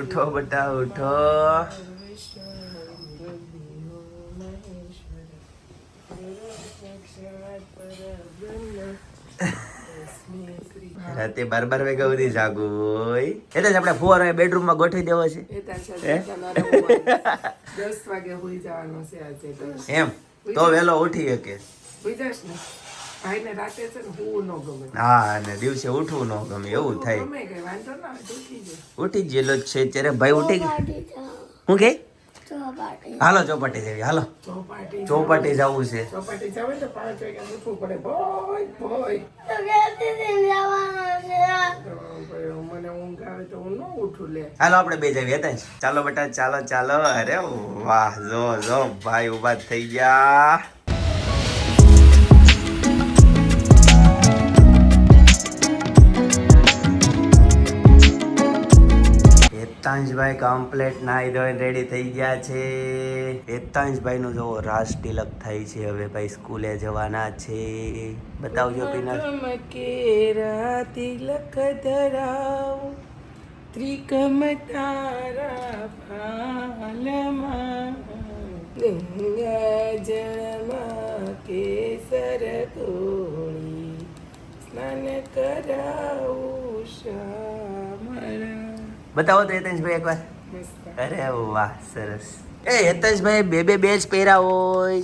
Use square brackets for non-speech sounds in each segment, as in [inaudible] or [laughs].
ઉઠો બટા ઉઠો. રાતે બાર બાર વાગ્યા સુધી જાગું હોય એટલે જ આપણે ફુવારો બેડરૂમમાં ગોઠવી દેવો છે. એ તાર સાથે તમારા હોવા. દસ વાગે હોઈ જવાનું છે આજે એમ. તો વેલો ઉઠી શકે. હું અને દિવસે ઉઠવું ન ગમે એવું થાય. ઉઠી ગયેલો છે ત્યારે ભાઈ ઉઠી ગયો. હું કે? હાલો ચોપાટી જેવી હાલો. ચોપાટી ચોપાટી જવું છે. ચોપાટી જાવે તો પાંચ વાગે ઉઠવું પડે. ભોય ભોય. તો મને ઊંઘ આવે તો હું ન ઉઠું લે. હાલો આપણે બે જઈએ હતા ચાલો બેટા ચાલો ચાલો. અરે વાહ જો જો ભાઈ ઊભા થઈ ગયા. હેતાંશભાઈ કમ્પ્લેટ નાઈ ધોઈને રેડી થઈ ગયા છે. હેતાંશભાઈ નું જો રાસ તિલક થાય છે હવે ભાઈ, સ્કૂલે જવાના છે. બતાવજો પીના. કેરા તિલક ધરાવ ત્રિકમ તારા ફાલમાં ગંગા જળમાં કેસર ગોળી સ્નાન કરાવું શ્યામળા બતાવો તો હેતાંશભાઈ એકવાર. અરે વાહ સરસ. એ હેતેશભાઈ બે બે બેચ પહેર્યા હોય.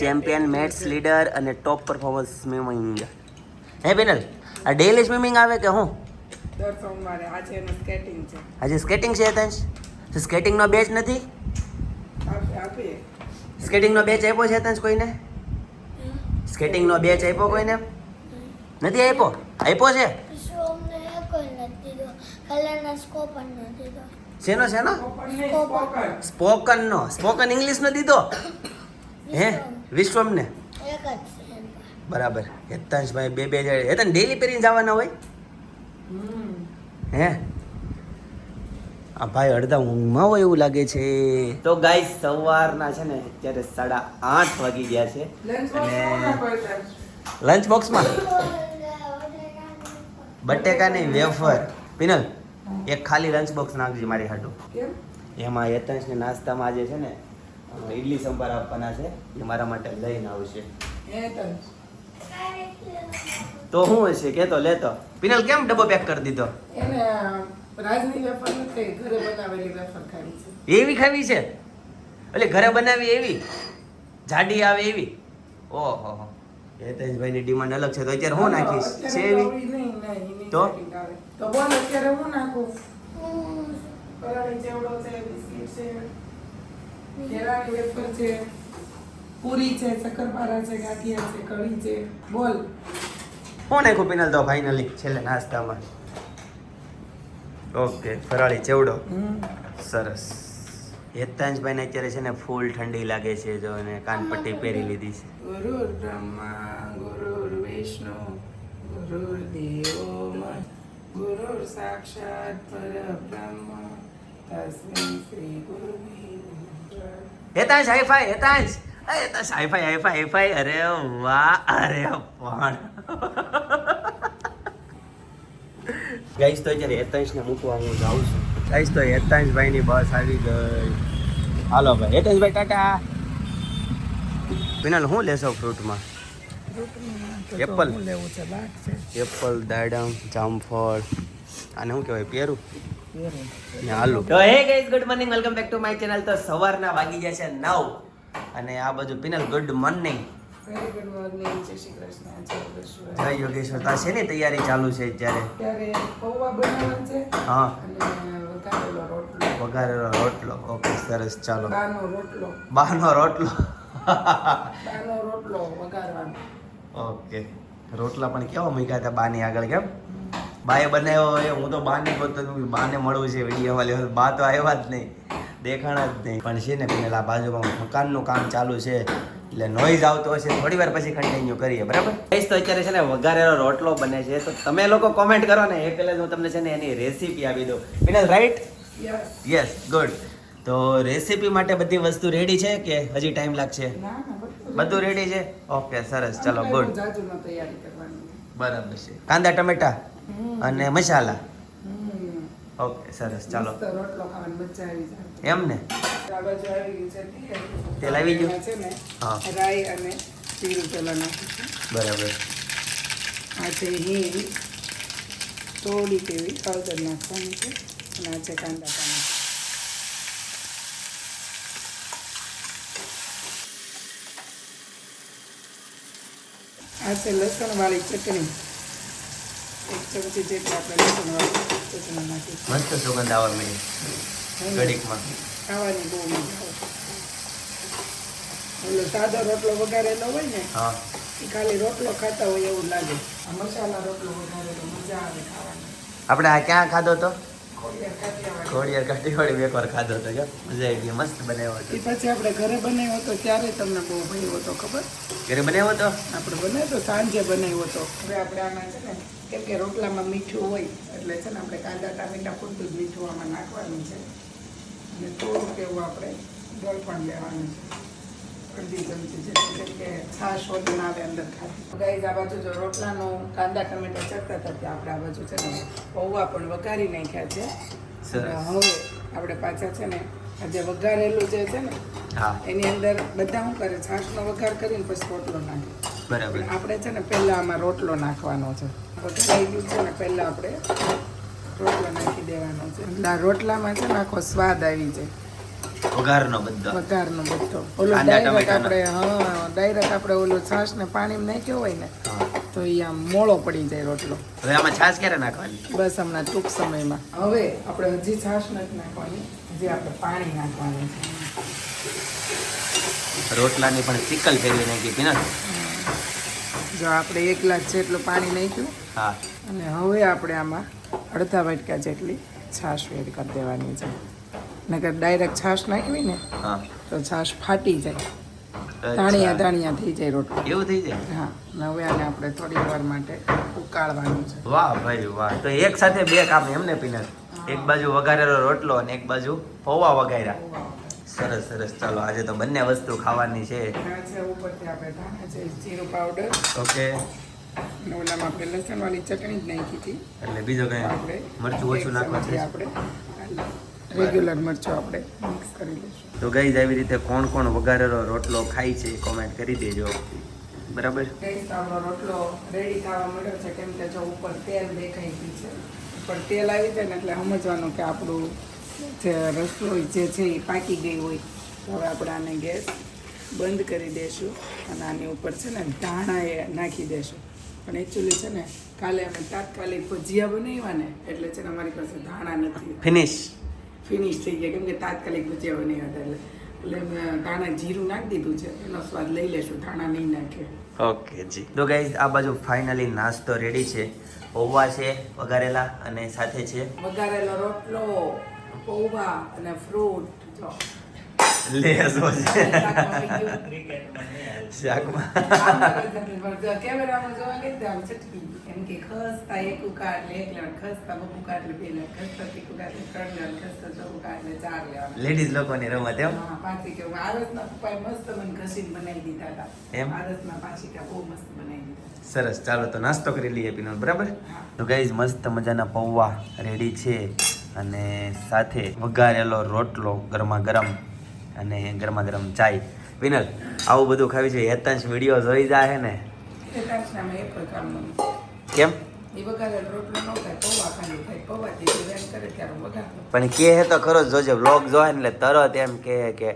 ચેમ્પિયન મેટ્સ લીડર અને ટોપ પરફોર્મન્સ સ્વિમિંગ. હે બેનલ આ ડેલી સ્વિમિંગ આવે કે હું? દર સોમવારે. આજે એનું સ્કેટિંગ છે. આજે સ્કેટિંગ છે હેતેશ સ્કેટિંગનો બેચ નથી? સ્કેટિંગનો બેચ આપ્યો છે હેતેશ કોઈને? સ્કેટિંગનો બેચ આપ્યો કોઈને? નથી આપ્યો? આપ્યો છે? શેનો શેનો? સ્પોકનનો સ્પોકન ઇંગ્લિશ નો દીધો? હે? વિશ્વમને? બરાબર. હેતાંશભાઈ બે બે જણ. હેતાન ડેલી પહેરીને જવાના હોય? હમ હે? આ ભાઈ અડધા ઊંઘમાં હોય એવું લાગે છે. તો ગાય સવારના છે ને અત્યારે સાડા આઠ વાગી ગયા છે. લંચ લંચ બોક્સમાં બટેકાની વેફર. પિનલ એક ખાલી લંચ બોક્સ નાખજે મારી હાટું. એમાં યતંશને નાસ્તામાં આજે છે ને ઇડલી સંભાર આપવાના છે એ મારા માટે લઈને આવશે. તો શું હશે? કેતો લેતો. પિનલ કેમ ડબ્બો પેક કરી દીધો? એવી ખાવી છે? એટલે ઘરે બનાવી એવી? જાડી આવે એવી? ઓહો. હેતેશભાઈ ની ડિમાન્ડ અલગ છે તો અત્યારે હું નાખીશ? છે એવી? તો? તો બોલ અત્યારે હું નાખું? ફરાળી ચેવડો છે બિસ્કિટ છે કેળાની વેફર છે પૂરી છે શક્કરપારા છે ગાંઠિયા છે કઢી છે. બોલ. હું નાખ્યું પિનલ તો ફાઇનલી છેલ્લે નાસ્તામાં. ઓકે ફરાળી ચેવડો. સરસ. હેતાંશભાઈ ને અત્યારે છે ને ફૂલ ઠંડી લાગે છે જો એને કાનપટ્ટી પહેરી લીધી છે. ગુરુર બ્રહ્મા ગુરુર વિષ્ણુ ગુરુર દેવો ગુરુર સાક્ષાત પરબ્રહ્મ તસ્मै શ્રી ગુરુવે. Hetansh hi fi Hetansh Hetansh hi fi hi fi hi fi અરે વાહ અરે પણ ગાઈસ તો અત્યારે હેતાંશને મૂકવા હું જાઉં છું. ગાઈસ તો હેતાંશભાઈની બસ આવી ગઈ. હાલો ભાઈ હેતાંશભાઈ ટાટા. વિનલ શું લેશો ફ્રૂટમાં એપલ. લેવું છે? છે. એપલ દાડમ જામફળ આને શું કહેવાય? પેરું. ને તો hey guys good morning welcome back to my channel તો સવારના વાગી ગયા છે નવ. અને આ બાજુ પિનલ ગુડ મોર્નિંગ જય શ્રી કૃષ્ણ, જય યોગેશ્વર. યોગેશ્વર. તા તૈયારી ચાલુ છે છે. હા. વઘારેલો રોટલો. ઓકે સરસ. ચાલો. બાનો રોટલો. બહારનો રોટલો. બાનો રોટલો વઘારવાનો. ઓકે. રોટલા પણ કેવા મૂક્યા હતા બાની આગળ કેમ? બાએ બનાવ્યો હોય હું તો બાને ગોતો બાને મળવું છે વિડીયોમાં લેવા બા તો આવ્યા જ નહીં. દેખાણા જ નહીં. પણ છે ને પેલા બાજુમાં મકાનનું કામ ચાલુ છે એટલે નોઈઝ આવતો હશે. થોડી વાર પછી કન્ટિન્યુ કરીએ બરાબર? ગઈશ તો અત્યારે છે ને વઘારેલો રોટલો બને છે. તો તમે લોકો કોમેન્ટ કરો ને એ પહેલાં હું તમને છે ને એની રેસીપી આપી દઉં. Vinal right yes yes good તો રેસીપી માટે બધી વસ્તુ રેડી છે કે હજી ટાઈમ લાગશે? ના. બધું રેડી છે? ઓકે સરસ. ચલો ગુડ બરાબર છે. કાંદા ટમેટા અને મસાલા. ઓકે સરસ. ચાલો. એમ ને તેલ. આવી ગયું? હા. રાઈ અને જીરું પેલા બરાબર. આ છે હિંગ થોડી એવી હળદર નાખવાની છે અને આ છે કાંદા પાણી આ છે લસણવાળી ચટણી. એક ચમચી જેટલી આપણે લસણવાળી ચટણી નાખી. મસ્ત સુગંધ આવવા મળી ઘડીકમાં. ખાવાની બહુ મજા આવે. એટલે સાદો રોટલો વઘારેલો હોય ને હા. એ ખાલી રોટલો ખાતા હોય એવું લાગે. આ મસાલા રોટલો વગાડેલો મજા આવે ખાવાની. આપણે આ ક્યાં ખાધો તો? ખોડિયાર કાઠીવાડી એક વાર ખાધો તો કે મજા આવી ગઈ મસ્ત બનાવ્યો હતો. પછી આપણે ઘરે બનાવ્યો હતો ત્યારે તમને બહુ ભાવ્યો હતો ખબર? ઘરે બનાવ્યો તો આપણે બનાવ્યો તો સાંજે બનાવ્યો હતો. હવે આપણે આમાં છે ને કેમ કે રોટલામાં મીઠું હોય એટલે છે ને આપણે કાંદા ટામેટા પૂરતું જ મીઠું આમાં નાખવાનું છે. અને થોડુંક એવું આપણે ગળ પણ લેવાનું છે. જો રોટલાનો કાંદા ટમેટા ચડતા હતા આપણે છે ને પૌવા પણ વઘારી નાખ્યા છે હવે આપણે પાછા વઘારેલું જે છે ને એની અંદર બધા શું કરે છાશનો વઘાર કરીને પછી રોટલો નાખે આપણે છે ને પહેલાં આમાં રોટલો નાખવાનો છે. વઘારાઈ છે ને પહેલાં આપણે રોટલો નાખી દેવાનો છે. રોટલામાં છે ને આખો સ્વાદ આવી જાય. વઘારનો બધો. વઘારનો બધો. ઓલું ડાયરેક્ટ. આપણે હા ડાયરેક્ટ આપણે ઓલો છાશ ને પાણી નાખ્યો હોય ને તો એ આમ મોળો પડી જાય રોટલો. હવે આમાં છાશ ક્યારે નાખવાની? બસ હમણાં ટૂંક સમયમાં. હવે આપણે હજી છાશ નથી નાખવાની હજી આપણે પાણી નાખવાનું છે. રોટલાની પણ સિકલ ફેરવી નાખી ને? જો આપણે એક ગ્લાસ જેટલું પાણી નાખ્યું હા. અને હવે આપણે આમાં અડધા વાટકા જેટલી છાશ વેડ કરી દેવાની છે. નકર ડાયરેક્ટ છાશ નાખવી ને તો છાશ ફાટી જાય. તાણિયા તાણિયા થઈ જાય રોટલો. એવું થઈ જાય? હા અને હવે આને આપણે થોડી વાર માટે ઉકાળવાનું છે. વાહ ભાઈ વાહ. તો એક સાથે બે કામ એમને પીને એક બાજુ વઘારેલો રોટલો અને એક બાજુ પૌવા વઘાર્યા. સરસ સરસ. ચાલો આજે તો બંને વસ્તુ ખાવાની છે. ઉપરથી આપણે ધાણા છે જીરું પાવડર ઓકે. ઓલામાં આપણે લસણવાળી ચટણી જ નાખી હતી. એટલે બીજો કઈ મરચું ઓછું નાખવા છે? આપણે રેગ્યુલર મરચું આપણે મિક્સ કરી લઈશું. તો ગઈ આવી રીતે કોણ કોણ વઘારેલો રોટલો ખાય છે કોમેન્ટ કરી દેજો. બરાબર? આપણો રોટલો રેડી થવા મળ્યો છે કેમ કે જો ઉપર તેલ દેખાઈ ગયું છે. ઉપર તેલ આવી જાય ને એટલે સમજવાનું કે આપણું જે રસોઈ જે છે એ પાકી ગઈ હોય. તો હવે આપણે આને ગેસ બંધ કરી દઈશું અને આની ઉપર છે ને ધાણા એ નાખી દઈશું પણ એકચ્યુઅલી છે ને કાલે અમે તાત્કાલિક ભજીયા બનાવ્યા ને એટલે છે ને અમારી પાસે ધાણા નથી. ફિનિશ ફિનિશ થઈ ગયા. કેમ કે તાત્કાલિક ભજીયા બનાવ્યા હતા એટલે એટલે મેં ધાણા જીરું નાખી દીધું છે. એનો સ્વાદ લઈ લેશું. ધાણા નહીં નાખે. ઓકે જી. તો ગાઈઝ આ બાજુ ફાઇનલી નાસ્તો રેડી છે. પૌવા છે વઘારેલા અને સાથે છે વઘારેલો રોટલો પૌવા અને ફ્રૂટ જો. લેસો છે શાકમાં કેમેરામાં જોવા તો આમ ચટકી એમ કે ખસતા એક ઉકા એટલે એક લેવાનું ખસતા બબુ ઉકા એટલે બે લેવાનું ખસતા ત્રીક ઉકા એટલે ત્રણ લેવાનું ખસતા ચોક ઉકા લે ચાર લેવાનું લેડીઝ લોકોની રમત એમ? પાંચી કે આરસના પપ્પાએ મસ્ત મને ઘસીને બનાવી દીધા હતા એમ? આરસના પાછી કે બહુ મસ્ત બનાવી દીધા સરસ. ચાલો તો નાસ્તો કરી લઈએ પીનો બરાબર? તો ગાઈઝ મસ્ત મજાના પૌવા રેડી છે અને સાથે વઘારેલો રોટલો ગરમા ગરમ અને ગરમા ગરમ ચાય. વિનલ આવું બધું ખાવી છે હેતંશ વીડિયો જોઈ જાય ને. કેમ પણ કે હે તો ખરો જ જોજે વ્લોગ જોવે એટલે તરત એમ કે કે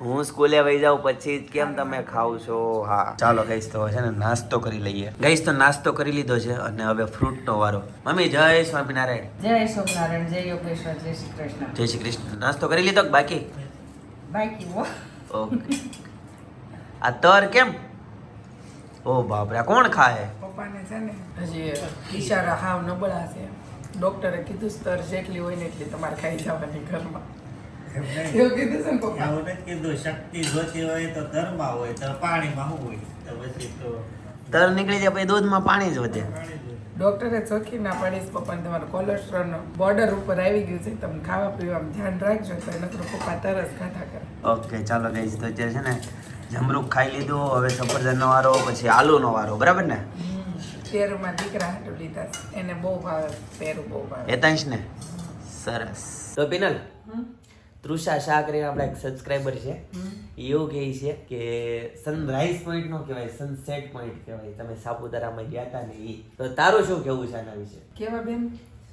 હું સ્કૂલે વહી જાઉં પછી કેમ તમે ખાવ છો? હા. ચાલો ગઈશ તો છે ને નાસ્તો કરી લઈએ. ગઈશ તો નાસ્તો કરી લીધો છે અને હવે ફ્રૂટ નો વારો. મમ્મી જય સ્વામિનારાયણ. જય સ્વામિનારાયણ જય યોગેશ્વર જય શ્રી કૃષ્ણ. જય શ્રી કૃષ્ણ. નાસ્તો કરી લીધો કે બાકી? બાકી હો. ઓકે. આ તર કેમ? ઓ બાપ રે કોણ ખાય? પપ્પાને છે ને હજી ઈશારા હાવ નબળા છે. ડોક્ટરે કીધું સ્તર જેટલી હોય ને એટલી તમારે ખાઈ જવાની ઘરમાં. એવું કીધું છે ને પપ્પા? એવું નથી કીધું. શક્તિ જોતી હોય તો ધરમાં હોય તો પાણીમાં હોય? તો પછી તો તર નીકળી જાય પછી દૂધમાં પાણી જ વધે. ડોક્ટરે ચોખ્ખી ના પાડીશ પપ્પાને તમારું કોલેસ્ટ્રોલ બોર્ડર ઉપર આવી ગયું છે તમે ખાવા પીવામાં ધ્યાન રાખજો તો નકરો પપ્પા તરસ ખાતા કરે. ઓકે ચાલો ગઈ તો જે છે ને જમરૂક ખાઈ લીધું હવે સફરજનનો વારો પછી આલુનો વારો બરાબર ને? પેરુમાં દીકરા હાટું લીધા એને બહુ ભાવે પેરું બહુ ભાવે. હેતાંશ ને સરસ. તો પિનલ તૃષા શાહ કરીને આપણા એક સબસ્ક્રાઈબર છે. એવું કહે છે કે સનરાઈઝ પોઈન્ટ નો કહેવાય સનસેટ પોઈન્ટ કહેવાય. તમે સાપુતારામાં ગયા હતા ને એ તો તારું શું કેવું છે આના વિશે? કેવા બેન?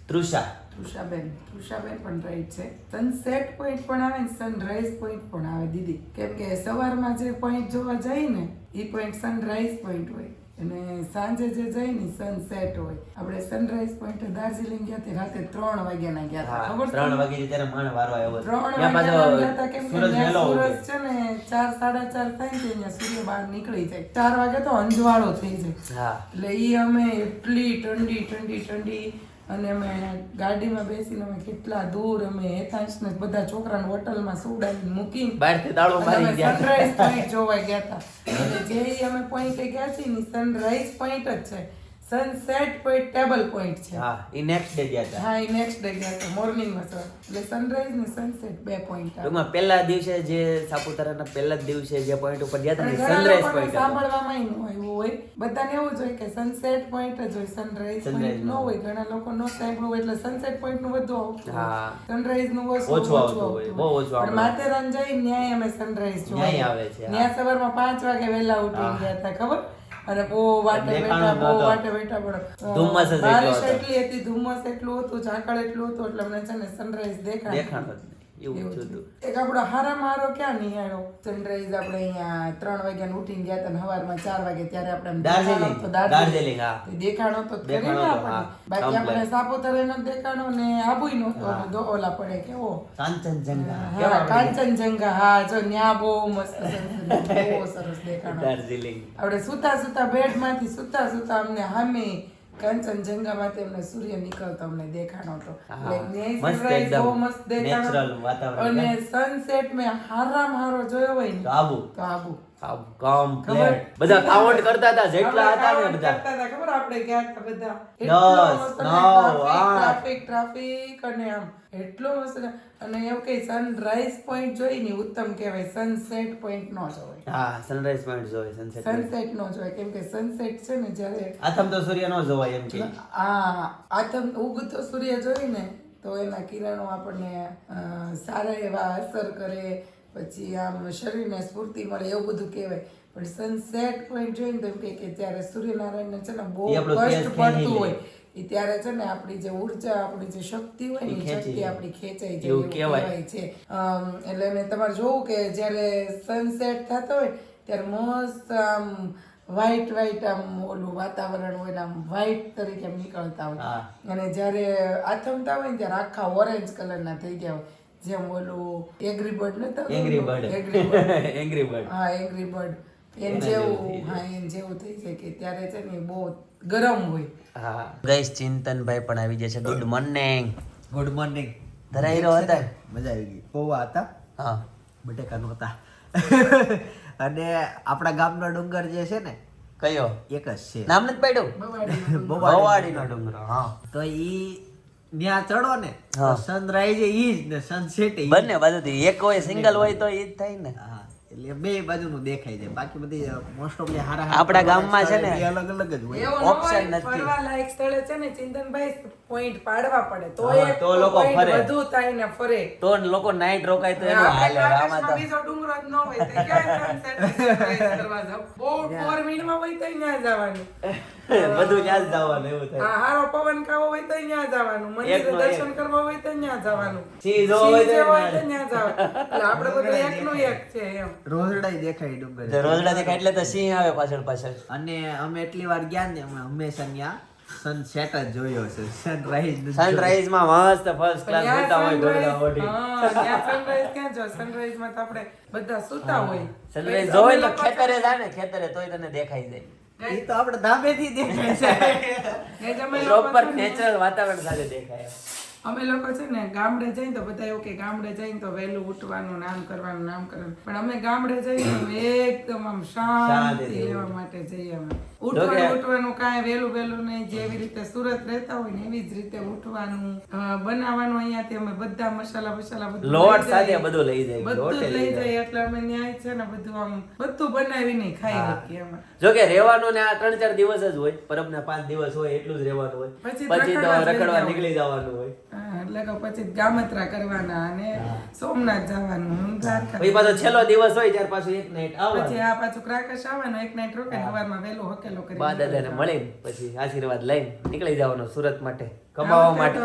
તૃષા. તૃષાબેન. તૃષાબેન પણ રાઈટ છે. સનસેટ પોઈન્ટ પણ આવે ને સનરાઈઝ પોઈન્ટ પણ આવે દીદી. કેમ કે સવારમાં જે પોઈન્ટ જોવા જાય ને એ પોઈન્ટ સનરાઈઝ પોઈન્ટ હોય. અને સાંજે જે જઈ ને સનસેટ હોય. આપણે સનરાઈઝ પોઈન્ટ દાર્જિલિંગ ગયા તે રાતે ત્રણ વાગ્યાના ગયા હતા. ખબર ત્રણ? વાગે ત્યારે માણ વારો આવ્યો ત્રણ વાગ્યાના ગયા હતા કેમ કે સૂરજ છે ને ચાર સાડા ચાર થાય ને ત્યાં સૂર્ય બહાર નીકળી જાય. ચાર વાગે તો અંજવાળો થઈ જાય. એટલે ઈ અમે એટલી ઠંડી ઠંડી ઠંડી અને અમે ગાડીમાં બેસીને અમે કેટલા દૂર અમે એથાન્સને બધા છોકરાને હોટલમાં સુવડાવીને મૂકી બહારથી દાળો મારી ગયા. સનરાઈઝ પોઈન્ટ જોવા ગયા હતા. અને જે અમે પોઈન્ટે ગયા છીએ ને સનરાઈઝ પોઈન્ટ જ છે. સનસેટ પોઈન્ટ ટેબલ પોઈન્ટ છે. હા ઈ નેક્સ્ટ ડે ગયા હતા હા એ નેક્સ્ટ ડે ગયા હતા મોર્નિંગમાં સર એટલે સનરાઈઝ ને સનસેટ બે પોઈન્ટ ટૂંકમાં પહેલા દિવસે જે સાપુતારાના પહેલા દિવસે જે પોઈન્ટ ઉપર ગયા હતા સનરાઈઝ પોઈન્ટ સાંભળવામાં ન આવ્યું હોય. બધાને એવું જ હોય કે સનસેટ પોઈન્ટ જ હોય સનરાઈઝ પોઈન્ટ ન હોય. ઘણા લોકો નો સાંભળ્યું હોય એટલે સનસેટ પોઈન્ટનું બધું આવતું હા. સનરાઈઝનું ઓછું ઓછું આવતું હોય, બહુ ઓછું આવતું. માથેરાન જઈ ન્યાય અમે સનરાઈઝ જોવા આવે છે, ન્યાય સવારમાં પાંચ વાગે વહેલા ઉઠી ગયા હતા ખબર? અને બહુ વાટે બેઠા બહુ વાટે બેઠા પડો ધુમ્મસ એટલો હતો. ધુમ્મસ એટલું હતું ઝાકળ એટલું હતું એટલે અમને છે ને સનરાઈઝ દેખાય દેખાણો. એવું થયું. હતું. એક આપણો હારામાં હારો ક્યાં નિહાળો સનરાઈઝ આપણે અહીંયા ત્રણ વાગ્યા ઉઠીને ગયા હતા ને સવારમાં ચાર વાગે ત્યારે આપણે દાર્જિલિંગ. તો દાર્જિલિંગ, હા. દેખાણો તો ખરી દેખાણો ને તો, આપણને. હા. બાકી આપણે Complete. નો દેખાણો ને આબુઈ નો તો ઓલા પડે કેવો કાંચનજંગા હા કાંચનજંગા હા જો ન્યા બહુ મસ્ત બહુ સરસ દેખાણો [laughs] દાર્જિલિંગ આપણે સુતા સુતા બેડમાંથી સુતા સુતા અમને સામે કાંચનજંઘા માં તેમને સૂર્ય નીકળતો અમને દેખાણો હતો. બહુ મસ્ત દેખાણો અને સનસેટ મેં હારામ હારો જોયો હોય તો આબુ. તો આબુ. ખબર? કમ્પ્લીટ બધા કાઉન્ટ કરતા હતા જેટલા હતા ને બધા. કરતા હતા, ખબર? આપણે ક્યાં બધા દસ, નવ, આઠ. ટ્રાફિક ટ્રાફિક અને આમ એટલો મસ્ત અને એમ કે સનરાઈઝ પોઈન્ટ જોઈ ને ઉત્તમ કહેવાય સનસેટ પોઈન્ટ નો જોવાય હા સનરાઈઝ પોઈન્ટ જોઈ સનસેટ સનસેટ નો જોઈ કેમ કે સનસેટ છે ને જ્યારે આથમ તો સૂર્ય નો જોવાય એમ કે. આ આથમ ઉગતો સૂર્ય જોઈ ને તો એના કિરણો આપણને સારા એવા અસર કરે પછી આમ શરીરને સ્ફૂર્તિ મળે એવું બધું કહેવાય. પણ સનસેટ પોઈન્ટ જોઈને તો એમ કે ત્યારે સૂર્યનારાયણને છે ને બહુ કષ્ટ પડતું હોય એ ત્યારે છે ને આપણી જે ઊર્જા આપણી જે શક્તિ હોય ને શક્તિ આપણી ખેંચાઈ જાય એવું. કહેવાય. છે. એટલે મેં તમારે જોવું કે જ્યારે સનસેટ થતો હોય ત્યારે મસ્ત આમ વ્હાઈટ વ્હાઈટ આમ ઓલું વાતાવરણ હોય આમ વ્હાઈટ તરીકે નીકળતા હોય. અને જ્યારે આથમતા હોય ને ત્યારે આખા ઓરેન્જ કલરના થઈ ગયા હોય. જેમ ઓલું એગ્રી બર્ડ નતા angry bird agri bird angry bird હા એંગ્રી બર્ડ એમ જેવું હા એમ જેવું થઈ જાય કે ત્યારે છે ને બહુ ગરમ હોય. હા. ગઈસ ચિંતનભાઈ પણ આવી જશે ગુડ મોર્નિંગ ગુડ મોર્નિંગ ધરાઈરો હતા? મજા આવી ગઈ. પૌવા હતા? હા. બટેકા હતા. [laughs] અને આપણા ગામનો ડુંગર જે છે ને કયો? એક જ છે. નામ નથી પાડ્યું? બવાડીનો ડુંગર હા. તો ઈ ત્યાં ચડો ને સનરાઈઝ ઈ જ ને સનસેટ બંને બાજુથી એક હોય સિંગલ હોય તો ઈ જ થાય ને. એટલે બે બાજુનું દેખાય છે. બાકી બધી મોસ્ટ ઓફલી હારા આપણા ગામમાં છે ને અલગ અલગ જ હોય. એવું ન Option હોય, નથી. ફરવા લાયક સ્થળે છે ને ચિંતનભાઈ પોઈન્ટ પાડવા પડે. તો એ તો લોકો ફરે. વધુ થાય ને ફરે. તો લોકો નાઈટ રોકાય તો એનું હાલે આમાં તો. બીજો ડુંગરો જ ન હોય તો ક્યાં સનસેટ [laughs] કરવા જાવ? બહુ four મિનિટમાં હોય તો ન્યા જવાનું. [laughs] બધું ન્યા જ જવાનું એવું થાય. હા, હારો પવન ખાવો હોય તો ન્યા જવાનું. મંદિર દર્શન કરવા હોય તો ન્યા જવાનું. જોવા હોય તો ન્યા જવાનું. એટલે આપણે [laughs] તો એકનો એક છે એમ. રોજડાઈ દેખાય ડુંગર. જો રોજડા દેખાય એટલે તો સિંહ આવે પાછળ પાછળ. અને અમે એટલી વાર ગયા ને અમે હંમેશા ત્યાં સનસેટ જ જોયો છે. સનરાઈઝ સનરાઈઝમાં મસ્ત ફર્સ્ટ ક્લાસ જોતા હોય sunrise- ગોળડા હા, સનરાઈઝ ક્યાં જો? સનરાઈઝમાં તો આપણે બધા સૂતા હોય. સનરાઈઝ જોવે તો ખેતરે જાય ને ખેતરે તોય તને દેખાઈ જાય. એ તો આપણે ધાબેથી દેખાય છે. પ્રોપર [laughs] નેચરલ વાતાવરણ સાથે દેખાય. અમે લોકો છે ને ગામડે જઈને તો બધા એવું કે ગામડે જઈને તો વહેલું ઉઠવાનું નામ કરવાનું નામ કરવાનું પણ અમે ગામડે જઈને એકદમ આમ શાંતિ. લેવા માટે જઈએ અમે ઉઠવાનું ઉઠવાનું કાંઈ વહેલું વહેલું નહીં જેવી રીતે સુરત રહેતા હોય ને એવી જ રીતે ઉઠવાનું બનાવવાનું અહીંયાથી અમે બધા મસાલા મસાલા બધું લોટ સાથે બધું લઈ જાય બધું લઈ જાય. એટલે અમે ન્યાય છે ને બધું આમ બધું બનાવીને ખાઈ શકીએ અમે. જો કે રહેવાનું ને આ ત્રણ ચાર દિવસ જ હોય પરબના પાંચ દિવસ હોય એટલું જ રહેવાનું હોય. પછી પછી તો રખડવા. નીકળી જવાનું હોય. એટલે કે પછી ગામત્રા કરવાના અને સોમનાથ જવાનું પછી પાછો છેલ્લો દિવસ હોય ત્યાર પાછું એક નાઈટ પછી આવવાનું આ પાછું ક્રાકશ આવવાનું એક નાઈટ રોકે સવારમાં વહેલું હકેલો બા દાદાને મળીને પછી આશીર્વાદ લઈને નીકળી જવાનો સુરત માટે કમાવા માટે.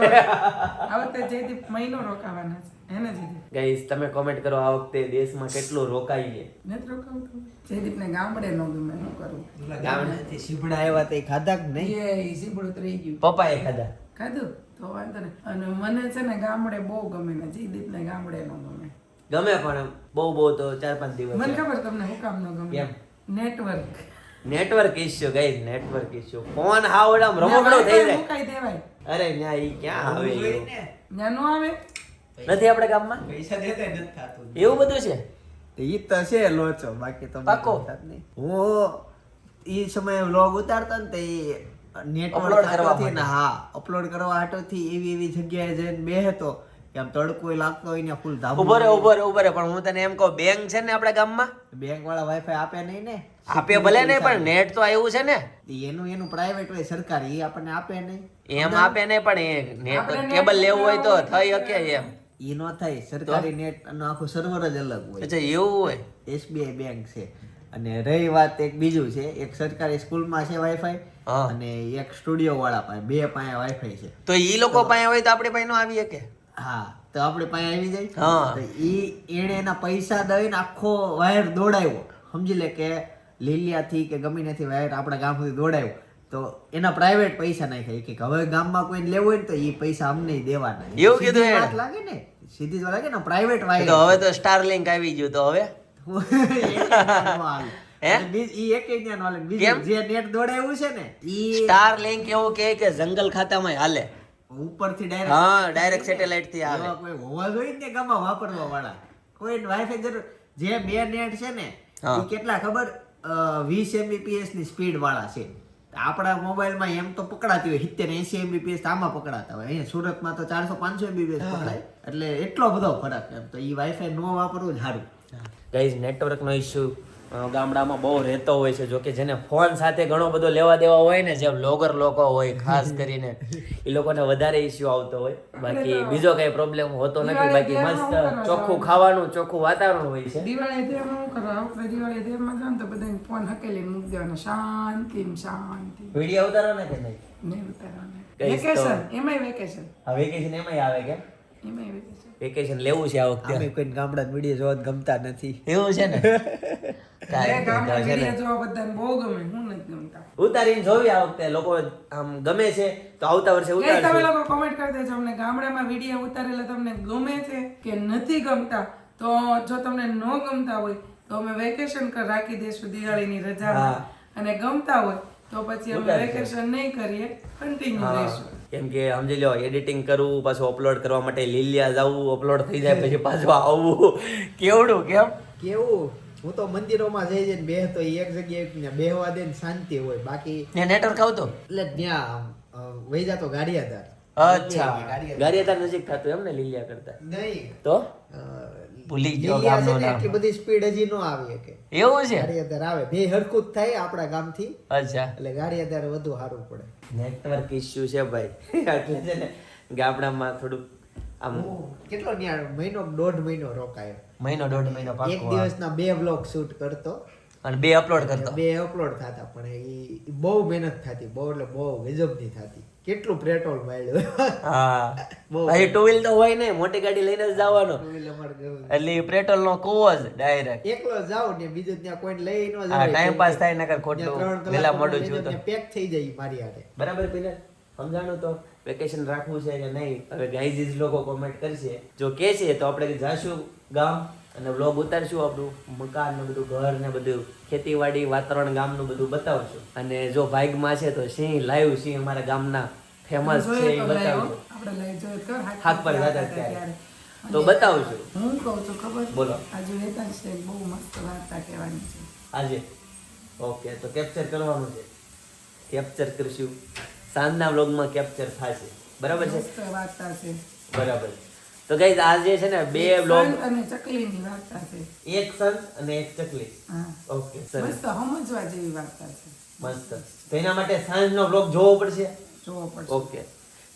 આ વખતે જયદીપ મહિનો રોકાવાના છે. હે જયદીપ ગાઈસ તમે કોમેન્ટ કરો આ વખતે દેશમાં કેટલું રોકાઈએ. નથી જયદીપને ગામડે નો ગમે શું કરવું. ગામડેથી સીબડા આવ્યા તે ખાધા કે નહીં? એ સીબડું તો રહી ગયું. પપ્પાએ ખાધા. ખાધું? તો વાંધો નહીં. અને મને છે ને ગામડે બહુ ગમે ને જયદીપને ગામડે નો ગમે. ગમે પણ બહુ બહુ તો ચાર પાંચ દિવસ મને ખબર તમને હું કામ નો ગમે. Network network issue guys network issue phone હાવડામ રમકડો થઈ જાય. મુકાઈ દેવાય. અરે ન્યા ઈ ક્યાં આવે એવું? નો. આવે? નથી આપણે ગામમાં? પૈસા દેતા નથી થાતું. એવું બધું છે? તો ઈ તો છે લોચો બાકી તો પાકો. હું ઈ સમયે વ્લોગ ઉતારતો ને તો ઈ નેટવર્ક Upload કરવા હાટોથી ને હા અપલોડ કરવા હાટોથી એવી એવી જગ્યાએ જઈને બેહતો. આમ તડકો લાગતો હોય ને ફૂલ ધાબુ ઊભો રે ઊભો રે ઊભો રે પણ હું તને એમ કહું બેંક છે ને આપણા ગામમાં? બેંક વાળા વાઈફાઈ આપે નહીં ને. આપે ભલે નહીં પણ નેટ તો આવ્યું છે ને. એનું એનું પ્રાઇવેટ હોય સરકાર એ આપણને આપે નહીં. એમ આપે નહીં પણ એ નેટ કેબલ લેવું હોય તો થઈ શકે એમ. એ નો થાય સરકારી નેટ નો આખું સર્વર જ અલગ હોય. અચ્છા એવું હોય? એસબીઆઈ બેંક છે. અને રહી વાત એક બીજું છે એક સરકારી સ્કૂલમાં છે વાઈફાઈ અને એક સ્ટુડિયો વાળા પાસે બે પાસે વાઈફાઈ છે. તો ઈ લોકો પાસે હોય તો આપણી પાસે નો આવી શકે? હા તો આપણે પાસે આવી જાય. હા. ઈ એણે એના પૈસા દઈને આખો વાયર દોડાવ્યો સમજી લે કે લીલિયાથી કે ગમીનેથી વાયર આપણા ગામ સુધી દોડાવ્યો તો એના પ્રાઇવેટ પૈસા નાખ્યા. કે હવે ગામમાં કોઈને લેવું હોય ને તો એ પૈસા અમને દેવાના. એવું કીધું વાત લાગે ને? સીધી જ વાત લાગે ને? પ્રાઇવેટ તો હવે તો સ્ટાર લિંક આવી ગયું તો હવે? [laughs] જે નેટ દોડાયું છે ને ઈ સ્ટાર લિંક એવું કે જંગલ ખાતામાં હાલે. ઉપરથી ડાયરેક્ટ હા ડાયરેક્ટ સેટેલાઇટથી આવે. કોઈ હોવા જોઈએ ને ગામમાં વાપરવા વાળા કોઈ વાઈફાઈ જરૂર જે બે નેટ છે ને એ કેટલા ખબર? વીસ એમબીપીએસની સ્પીડ વાળા છે. આપણા મોબાઈલમાં એમ તો પકડાતી હોય સિત્તેર એસી એમબીપીએસ આમાં પકડાતા હોય. અહીંયા સુરતમાં તો ચારસો પાંચસો એમબીપીએસ પકડાય. એટલે એટલો બધો ફરક એમ તો એ વાઈફાઈ ન વાપરવું જ સારું. ગાઈઝ નેટવર્કનો ઇશ્યુ ગામડામાં બહુ રહેતો હોય છે જોકે જેને ફોન સાથે ઘણો બધો લેવા દેવા હોય ને જે બ્લોગર લોકો હોય ખાસ કરીને એ લોકોને વધારે ઇશ્યુ આવતો હોય. બાકી બીજો કઈ પ્રોબ્લેમ હોતો નથી બાકી મસ્ત ચોખ્ખું ખાવાનું ચોખ્ખું વાતાવરણ હોય છે. દિવાળી દેવમાં હું કરવા આપણે દિવાળી દેવમાં જાવ ને તો બધાને ફોન હકેલી મૂકી દેવાનો. શાંતિ શાંતિ. વીડિયો ઉતારો ને કે નહીં? નહીં ઉતારવાના. વેકેશન એમાંય વેકેશન. હા વેકેશન એમાંય આવે કે? એમાંય વેકેશન. વેકેશન લેવું છે આ વખતે. અમે કોઈ ગામડા વીડિયો જોવા ગમતા નથી. એવું છે ને? [laughs] ઉતારીને જોવી આ વખતે લોકો આમ ગમે છે તો આવતા વર્ષે ઉતારી તમે લોકો કોમેન્ટ કરી દેજો અમને ગામડામાં વીડિયો ઉતારેલા તમને ગમે છે કે નથી ગમતા તો જો તમને ન ગમતા હોય તો અમે વેકેશન કર રાખી દઈશું દિવાળીની રજા અને ગમતા હોય તો પછી અમે વેકેશન નહીં કરીએ કન્ટિન્યુ રહીશું. કેમ કે સમજી લો એડિટિંગ કરવું પાછું અપલોડ કરવા માટે લીલિયા જવું અપલોડ થઈ જાય પછી પાછું આવવું કેવડું કેમ? કેવું? હું તો મંદિરોમાં જઈ જઈને બેહતો તો એક જગ્યાએ બેહવા દે ને શાંતિ હોય. બાકી ને નેટવર્ક આવતું એટલે ત્યાં વહી જતો ગાડિયાદાર અચ્છા. ગારિયાતાર નજીક થતું એમ ને લીલિયા કરતા? નહીં. તો? ભૂલી ગયો ગામનું નામ. એટલી બધી સ્પીડ હજી ન આવી કે એવું છે? ગાડિયાદાર આવે. બે હરકુત થાય આપણા ગામથી. અચ્છા. એટલે ગાડિયાદાર વધુ સારું પડે. નેટવર્ક ઇશ્યુ છે ભાઈ. [laughs] એટલે છે ને ગામડામાં થોડુંક આમ કેટલો ન્યા મહિનો દોઢ મહિનો રોકાયો. મહિનો દોઢ મહિનો એક દિવસના બે બ્લોગ શૂટ કરતો. અને બે અપલોડ કરતો. બે અપલોડ થતા પણ એ બહુ મહેનત થતી બહુ એટલે બહુ ગજબની થતી. કેટલું પેટ્રોલ માર્યું હા. બહુ. ટુ વ્હીલ તો હોય ને મોટી ગાડી લઈને જ જવાનો. એટલે પેટ્રોલ નો કૂવો જ ડાયરેક્ટ એકલો જાવ ને બીજું ત્યાં કોઈ લઈ ન જાય ટાઈમ પાસ થાય નકર ત્યાં ખોટું વેલા મોડું છું તો પેક થઈ જાય મારી હાથે. બરાબર પિલર સમજાણું તો? વેકેશન રાખવું છે કે નહીં? હવે ગાઈઝીસ લોકો કોમેન્ટ કરશે. જો કે છે તો આપણે જાશું ગામ અને વ્લોગ ઉતારશું આપણું. મકાન ને બધું ઘર ને બધું ખેતીવાડી વાતાવરણ ગામનું બધું બતાવશું. અને જો ભાગમાં છે તો સિંહ લાઈવ સિંહ અમારા ગામના ફેમસ છે એ. બતાવશું હાથ પર જતા ત્યારે. તો બતાવશું હું કહું છું ખબર? બોલો. આજે વેતન છે બહુ મસ્ત વાર્તા કહેવાની છે. આજે? ઓકે તો કેપ્ચર કરવાનું છે. કેપ્ચર કરશું. સાંજના વ્લોગમાં કેપ્ચર થશે. બરાબર છે? વાર્તા છે. બરાબર. તો ગાઈઝ આજે છે ને બે વ્લોગ અને ચકલીની વાર્તા છે. એક સંત અને એક ચકલી. ઓકે સર મસ્ત સમજવા જેવી વાર્તા છે. મસ્ત. તો એના માટે સાંજનો વ્લોગ જોવો પડશે? જોવો પડશે. ઓકે.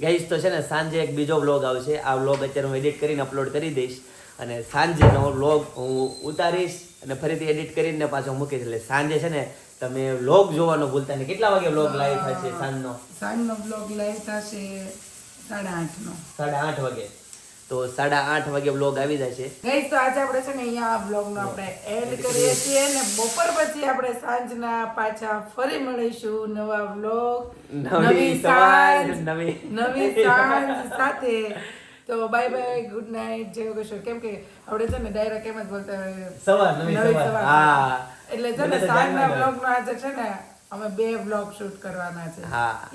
ગાઈઝ તો છે ને સાંજે એક બીજો વ્લોગ આવશે. આ વ્લોગ અત્યારે હું એડિટ કરીને અપલોડ કરી દઈશ. અને સાંજેનો વ્લોગ હું ઉતારીશ અને ફરીથી એડિટ કરીને પાછો મૂકીશ. એટલે સાંજે છે ને તમે વ્લોગ જોવાનો ભૂલતા નહીં કેટલા વાગે વ્લોગ લાઈવ થશે સાંજનો? સાંજનો વ્લોગ લાઈવ થશે સાડા આઠનો. સાડા આઠ વાગે. તો સાડા આઠ વાગે વ્લોગ આવી જશે. ગઈ તો આજે આપણે છે ને અહીંયા બ્લોગ નો આપણે એડ કરીએ છીએ ને બપોર પછી આપણે સાંજના પાછા ફરી મળીશું નવા બ્લોગ નવી સાંજ નવી- નવી [laughs] સાંજ સાથે. તો બાય બાય ગુડ નાઇટ જય યોગેશ્વર કેમ કે આપણે છે ને ડાયરેક્ટ એમ જ બોલતા સવાર, નવી સવાર. હા. એટલે છે ને સાંજના બ્લોગમાં આજે છે ને અમે બે બ્લોગ શૂટ કરવાના છે.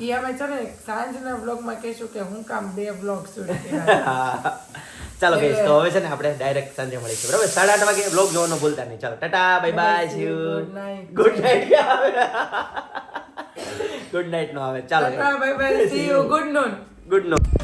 એ અમે છે ને સાંજના બ્લોગમાં કહીશું કે હું કામ બે બ્લોગ શૂટ [laughs] કર્યા ચાલો ગઈશ તો હવે છે ને આપણે ડાયરેક્ટ સાંજે મળીશું. બરાબર? સાડા આઠ વાગે બ્લોગ જોવાનું ભૂલતા નહીં. ચાલો tata bye bye see good night good night good night નો આવે. ચાલો bye bye see you good non good night